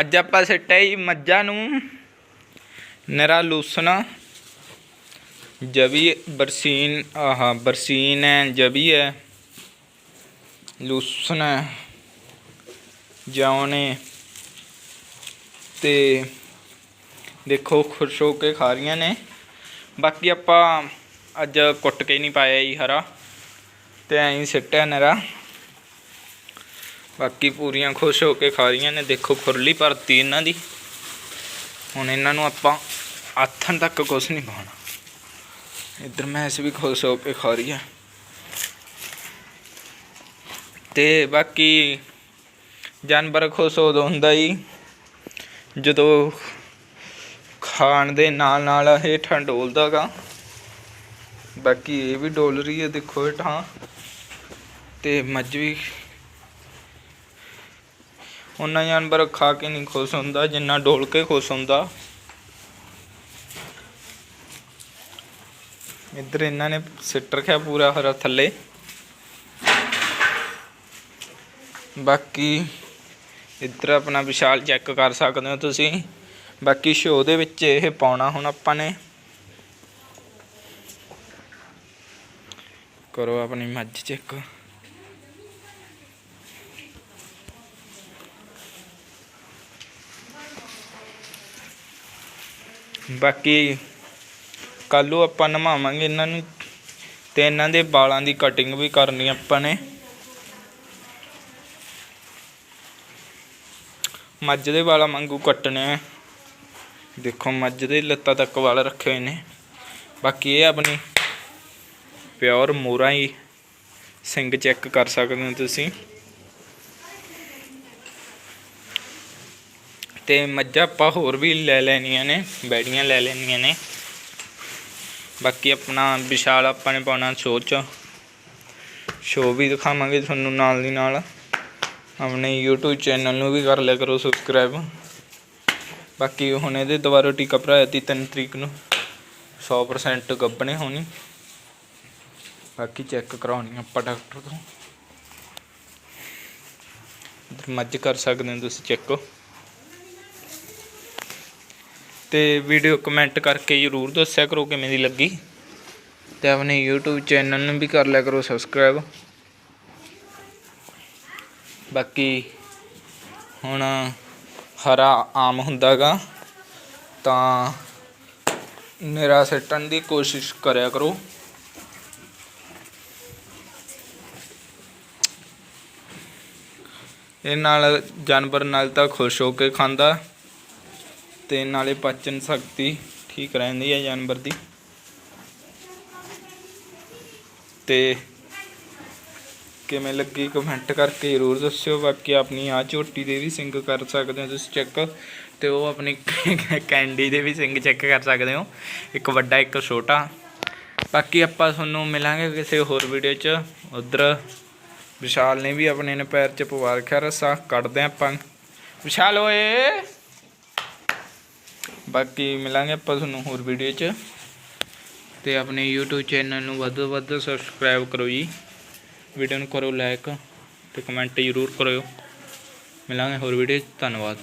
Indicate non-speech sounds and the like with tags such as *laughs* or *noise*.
ਅੱਜ ਆਪਾਂ ਸਿੱਟਿਆ ਜੀ ਮੱਝਾਂ ਨੂੰ ਨਰਾ ਲੂਸਣਾ। ਜਵੀ ਬਰਸੀਨ, ਆਹ ਬਰਸੀਨ ਹੈ, ਜਵੀ ਹੈ। ਲੂਸਣ ਹੈ। ਜਾਉਣੇ। ਤੇ ਦੇਖੋ ਖੁਸ਼ ਹੋ ਕੇ ਖਾ ਰਹੀਆਂ ਨੇ। ਬਾਕੀ ਆਪਾਂ ਅੱਜ ਕੁੱਟ ਕੇ ਨਹੀਂ ਪਾਇਆ ਜੀ ਹਰਾ। ਤੇ ਐਂ ਸਿੱਟਿਆ ਨਰਾ। ਬਾਕੀ ਪੂਰੀਆਂ ਖੁਸ਼ ਹੋ ਕੇ ਖਾ ਰਹੀਆਂ ਨੇ। ਦੇਖੋ ਖੁਰਲੀ ਭਰਤੀ ਇਹਨਾਂ ਦੀ। ਹੁਣ ਇਹਨਾਂ ਨੂੰ ਆਪਾਂ ਆਥਣ ਤੱਕ ਕੁਛ ਨਹੀਂ ਪਾਉਣਾ। ਇੱਧਰ ਮੈਸ ਵੀ ਖੁਸ਼ ਹੋ ਕੇ ਖਾ ਰਹੀ ਹੈ। ਤੇ ਬਾਕੀ ਜਾਨਵਰ ਖੁਸ਼ ਉਦੋਂ ਹੁੰਦਾ ਜੀ ਜਦੋਂ ਖਾਣ ਦੇ ਨਾਲ ਨਾਲ ਹੇਠਾਂ ਡੋਲਦਾ ਗਾ। ਬਾਕੀ ਇਹ ਵੀ ਡੋਲ ਰਹੀ ਹੈ ਦੇਖੋ ਹੇਠਾਂ ਤੇ ਮੱਝ ਵੀ ਉਹਨਾਂ ਜਾਨਵਰ ਖਾ ਕੇ ਨਹੀਂ ਖੁਸ਼ ਹੁੰਦਾ, ਜਿੰਨਾ ਡੋਲ ਕੇ ਖੁਸ਼ ਹੁੰਦਾ। ਇੱਧਰ ਇਹਨਾਂ ਨੇ ਸਿੱਟ ਰੱਖਿਆ ਪੂਰਾ ਹਰਾ ਥੱਲੇ। ਬਾਕੀ ਇੱਧਰ ਆਪਣਾ ਵਿਸ਼ਾਲ ਚੈੱਕ ਕਰ ਸਕਦੇ ਹੋ ਤੁਸੀਂ। ਬਾਕੀ ਸ਼ੋਅ ਦੇ ਵਿੱਚ ਇਹ ਪਾਉਣਾ ਹੁਣ ਆਪਾਂ ਨੇ। ਕਰੋ ਆਪਣੀ ਮੱਝ ਚੈੱਕ ਬਾਕੀ ਕੱਲ੍ਹ ਨੂੰ ਆਪਾਂ ਨਵਾਵਾਂਗੇ ਇਹਨਾਂ ਨੂੰ ਅਤੇ ਇਹਨਾਂ ਦੇ ਵਾਲਾਂ ਦੀ ਕਟਿੰਗ ਵੀ ਕਰਨੀ ਆਪਾਂ ਨੇ। ਮੱਝ ਦੇ ਵਾਲਾਂ ਵਾਂਗੂ ਕੱਟਣੇ ਦੇਖੋ ਮੱਝ ਦੇ ਲੱਤਾਂ ਤੱਕ ਵਾਲ ਰੱਖੇ ਹੋਏ ਨੇ। ਬਾਕੀ ਇਹ ਆਪਣੀ ਪਿਓਰ ਮੋਰਾ ਹੀ ਸਿੰਗ ਚੈੱਕ ਕਰ ਸਕਦੇ ਹੋ ਤੁਸੀਂ। ਤੇ ਮੱਝਾਂ ਆਪਾਂ ਹੋਰ ਵੀ ਲੈ ਲੈਣੀਆਂ ਨੇ, ਬੈੜੀਆਂ ਲੈ ਲੈਣੀਆਂ ਨੇ। ਬਾਕੀ ਆਪਣਾ ਵਿਸ਼ਾਲ ਆਪਾਂ ਨੇ ਪਾਉਣਾ ਸ਼ੋਅ 'ਚ ਸ਼ੋਅ ਵੀ ਦਿਖਾਵਾਂਗੇ ਤੁਹਾਨੂੰ ਨਾਲ ਦੀ ਨਾਲ। ਆਪਣੇ YouTube ਚੈਨਲ ਨੂੰ ਵੀ ਕਰ ਲਿਆ ਕਰੋ ਸਬਸਕ੍ਰਾਈਬ ਬਾਕੀ ਹੁਣ ਇਹਦੇ ਦੁਬਾਰਾ ਟੀਕਾ ਭਰਾਇਆ ਤੀ 3 ਤਰੀਕ ਨੂੰ। 100% ਗੱਬਣੇ ਹੋਣੀ। ਬਾਕੀ ਚੈੱਕ ਕਰਾਉਣੀ ਆਪਾਂ ਡਾਕਟਰ ਤੋਂ। ਮੱਝ ਕਰ ਸਕਦੇ ਹੋ ਤੁਸੀਂ ਚੈੱਕ ਤੇ ਵੀਡੀਓ ਕਮੈਂਟ ਕਰਕੇ ਜਰੂਰ ਦੱਸਿਆ ਕਰੋ ਕਿਵੇਂ ਦੀ ਲੱਗੀ। ਤੇ ਆਪਣੇ YouTube ਚੈਨਲ ਨੂੰ ਵੀ ਕਰ ਲਿਆ ਕਰੋ ਸਬਸਕ੍ਰਾਈਬ ਬਾਕੀ ਹੁਣ ਹਰਾ ਆਮ ਹੁੰਦਾਗਾ, ਤਾਂ ਨਿਰਾ ਸੱਟਣ ਦੀ ਕੋਸ਼ਿਸ਼ ਕਰਿਆ ਕਰੋ। ਇਹ ਨਾਲ ਜਾਨਵਰ ਨਾਲ ਤਾਂ ਖੁਸ਼ ਹੋ ਕੇ ਖਾਂਦਾ। ਤੇ ਨਾਲੇ ਪਾਚਨ ਸ਼ਕਤੀ ਠੀਕ ਰਹਿੰਦੀ ਹੈ ਜਾਨਵਰ ਦੀ। ਤੇ ਕਿਵੇਂ ਲੱਗੀ ਕਮੈਂਟ ਕਰਕੇ ਜ਼ਰੂਰ ਦੱਸਿਓ। ਬਾਕੀ ਆਪਣੀ ਆ ਝੋਟੀ ਦੇ ਵੀ ਸਿੰਗ ਕਰ ਸਕਦੇ ਹੋ ਤੁਸੀਂ ਚੈੱਕ ਤੇ ਉਹ ਆਪਣੀ *laughs* ਕੈਂਡੀ ਦੇ ਵੀ ਸਿੰਗ ਚੈੱਕ ਕਰ ਸਕਦੇ ਹੋ। ਇੱਕ ਵੱਡਾ, ਇੱਕ ਛੋਟਾ। ਬਾਕੀ ਆਪਾਂ ਤੁਹਾਨੂੰ ਮਿਲਾਂਗੇ ਕਿਸੇ ਹੋਰ ਵੀਡੀਓ 'ਚ। ਉਧਰ ਵਿਸ਼ਾਲ ਨੇ ਵੀ ਆਪਣੇ ਨੇ ਪੈਰ 'ਚ ਪਵਾ ਰੱਖਿਆ ਰੱਸਾ। ਕੱਢਦੇ ਆਪਾਂ। ਵਿਸ਼ਾਲ ਓਏ! ਬਾਕੀ ਮਿਲਾਂਗੇ ਆਪਾਂ ਤੁਹਾਨੂੰ ਹੋਰ ਵੀਡੀਓ 'ਚ। ਤੇ ਆਪਣੇ YouTube ਚੈਨਲ ਨੂੰ ਵੱਧ ਤੋਂ ਵੱਧ ਸਬਸਕ੍ਰਾਈਬ ਕਰੋ ਜੀ। ਵੀਡੀਓ ਨੂੰ ਕਰੋ ਲਾਈਕ ਤੇ ਕਮੈਂਟ ਜ਼ਰੂਰ ਕਰਿਓ। ਮਿਲਾਂਗੇ ਹੋਰ ਵੀਡੀਓ 'ਚ। ਧੰਨਵਾਦ।